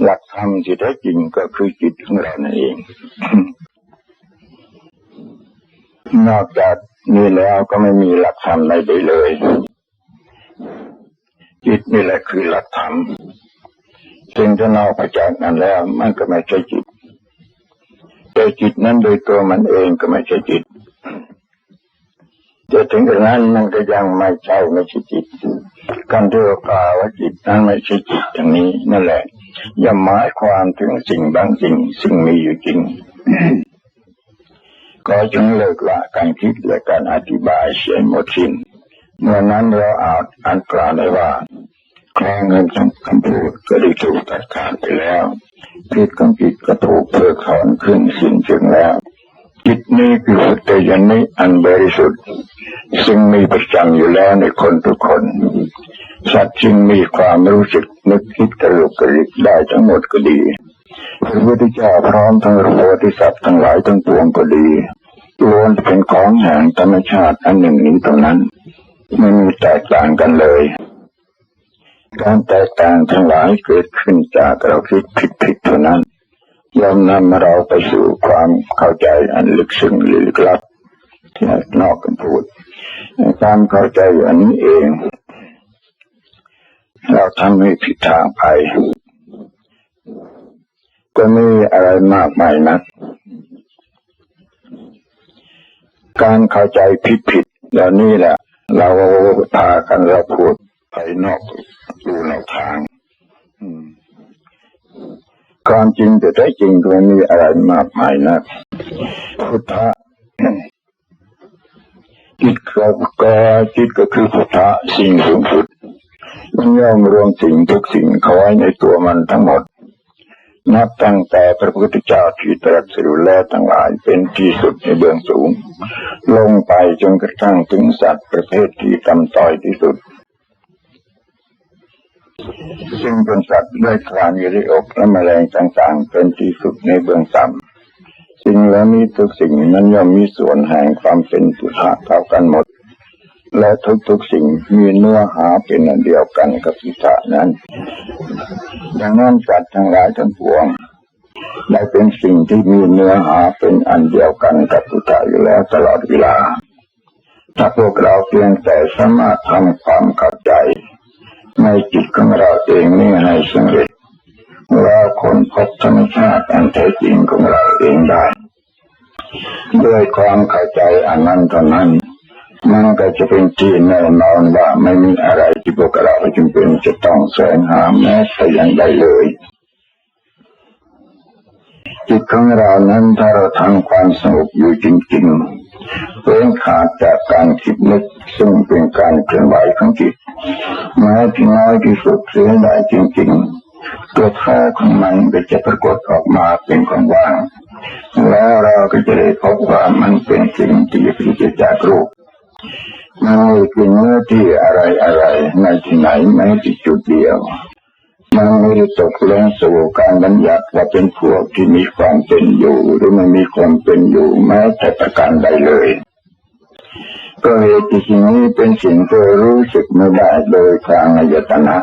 หลักธรรมที่แท้จริงก็คือจิตของเรานั่นเอง นอกจากนี้แล้วก็ไม่มีหลักธรรมใดๆเลย จิตนี่แหละคือหลักธรรมซึ่งถ้านอกจากนั้นแล้ว มันก็ไม่ใช่จิต แต่จิตนั้นโดยตัวมันเองก็ไม่ใช่จิตจะถึงกระนั้นมันก็ยังไม่ใช่ไม่ใช่จิตการที่เรากล่าวว่าจิตนั้นไม่ใช่จิตอย่างนี้นั่นแหละ ย่าหมายความถึงสิ่งบางสิ่งซึ่งมีอยู่จริง ก็จึงเลิกละการคิดและการอธิบายเสียหมดสิ้นเมื่อนั้นเราอาจอันกล่าวได้ว่าคลองเงินคำพูดก็ได้ถูกตัดขาดไปแล้วจิตของจิตก็ถูกเพิกถอนขึ้นสิ้นเชิงแล้วจิตนี้คือสุตยานิอันบริสุทธิ์ซึ่งมีประจำอยู่แล้วในคนทุกคน สัตว์จึงมีความรู้สึกนึกคิดกระลุกกระลิกได้ทั้งหมดก็ดีพระพุทธเจ้าพร้อมทั้งโพธิสัตว์ทั้งหลายทั้งปวงก็ดีล้วนเป็นของแห่งธรรมชาติอันหนึ่งนี้เท่านั้นไม่มีแตกต่างกันเลย การแตกต่างทั้งหลายเกิดขึ้นจากเราคิดผิดๆเท่านั้นย่อมนำเราไปสู่ความเข้าใจอันลึกซึ้งลึกลับที่นอกกันพูด ความเข้าใจอันนี้เอง เราทำให้ผิดทางไป ก็ไม่มีอะไรมากมายนัก การเข้าใจผิดผิดๆเหล่านี้แหละ เราพากันเราพูดไปนอกดูนอกทางความจริงแต่แท้จริงก็ไม่มีอะไรมากมายนะพุทธะจิตก็จิตก็คือพุทธะสิ่งสูงสุด มันย่อมรวมสิ่งทุกสิ่งเขาไว้ในตัวมันทั้งหมด นับตั้งแต่พระพุทธเจ้าที่ตรัสรู้แล้วทั้งหลายเป็นที่สุดในเบื้องสูง ลงไปจนกระทั่งถึงสัตว์ประเภทที่ต่ำต้อยที่สุด ซึ่งเป็นสัตว์ด้วยคลานอยู่ในอกและแมลงต่างๆ เป็นที่สุดในเบื้องต่ำสิ่งเหล่านี้ทุกสิ่งนั้นย่อมมีส่วนแห่งความเป็นปุถะเท่ากันหมด และทุกๆสิ่งมีเนื้อหาเป็นอันเดียวกันกับปุถะนั้น ดังนั้นสัตว์ทั้งหลายทั้งปวงได้เป็นสิ่งที่มีเนื้อหาเป็นอันเดียวกันกับปุถะอยู่แล้วตลอดเวลา ถ้าพวกเราเพียงแต่สามารถทำความเข้าใจ ในจิตของเราเองนี่ให้สำเร็จเราคนพบธรรมชาติอันแท้จริงของเราเองได้ ด้วยความเข้าใจอันนั้นเท่านั้น มันก็จะเป็นที่แน่นอนว่าไม่มีอะไรที่พวกเราจำเป็นจะต้องแสวงหาแม้แต่อย่างใดเลยจิตของเรานั้นถ้าเราทำความสงบอยู่จริงๆเว้นขาดจากการคิดนึกซึ่งเป็นการเคลื่อนไหวของจิตแม้ที่น้อยที่สุดเสียได้จริงๆตัวแท้ของมันก็จะปรากฏออกมาเป็นของว่าง แล้วเราก็จะได้พบว่ามันเป็นสิ่งที่พิจิตจากรูป มันไม่เป็นเนื้อที่อะไรอะไรในที่ไหนแม้ที่จุดเดียว มันไม่ได้ตกลงสู่การบัญญัติว่าเป็นพวกที่มีความเป็นอยู่ หรือไม่มีความเป็นอยู่แม้แต่ประการใดเลย ก็เหตุที่สิ่งนี้เป็นสิ่งที่รู้สึกไม่ได้โดยทางอายตนะ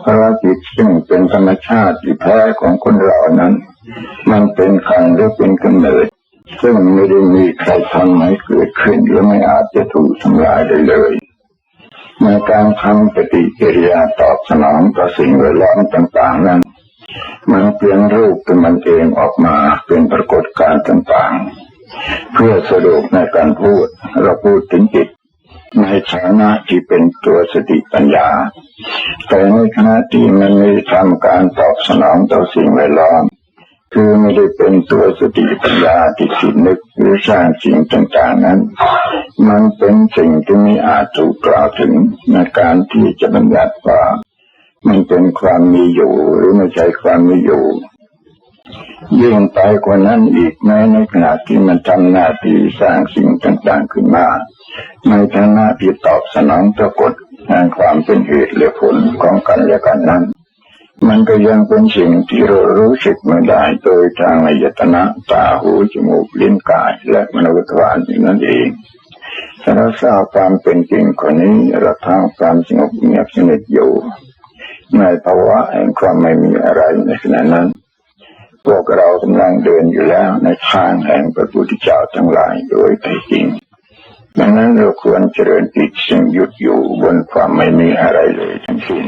เพราะจิตซึ่งเป็นธรรมชาติที่แท้ของคนเรานั้น มันเป็นขันหรือเป็นกำเนิด ซึ่งไม่ได้มีใครทำให้เกิดขึ้นและไม่อาจจะถูกทำลายได้เลยในการทำปฏิกิริยาตอบสนองต่อสิ่งแวดล้อมต่าง ๆ นั้น มันเปลี่ยนรูปเป็นมันเองออกมาเป็นปรากฏการณ์ต่างๆ เพื่อสะดวกในการพูดเราพูดถึงจิตในฐานะที่เป็นตัวสติปัญญา แต่ในขณะที่มันไม่ทำการตอบสนองต่อสิ่งแวดล้อม คือไม่ได้เป็นตัวสติปัญญาที่คิดนึกหรือสร้างสิ่งต่างๆนั้น มันเป็นสิ่งที่ไม่อาจถูกกล่าวถึงในการที่จะบัญญัติว่ามันเป็นความมีอยู่หรือไม่ใช่ความมีอยู่ยิ่งไปกว่านั้นอีกแม้ในขณะที่มันทำหน้าที่สร้างสิ่งต่างๆขึ้นมาในฐานะที่ตอบสนองปรากฏแห่งความเป็นเหตุและผลของกันและกันนั้น มันก็ยังเป็นสิ่งที่เรารู้สึกไม่ได้โดยทางอายตนะตาหูจมูกลิ้นกายและมโนทวารนั่นเองถ้าเราทราบความเป็นจริงคนนี้เราทำความสงบเงียบสนิทอยู่ ในภาวะแห่งความไม่มีอะไรในขณะนั้น พวกเรากำลังเดินอยู่แล้วในทางแห่งพระพุทธเจ้าทั้งหลายโดยแท้จริงดังนั้นเราควรเจริญจิตซึ่งหยุดอยู่บนความไม่มีอะไรเลยทั้งสิ้น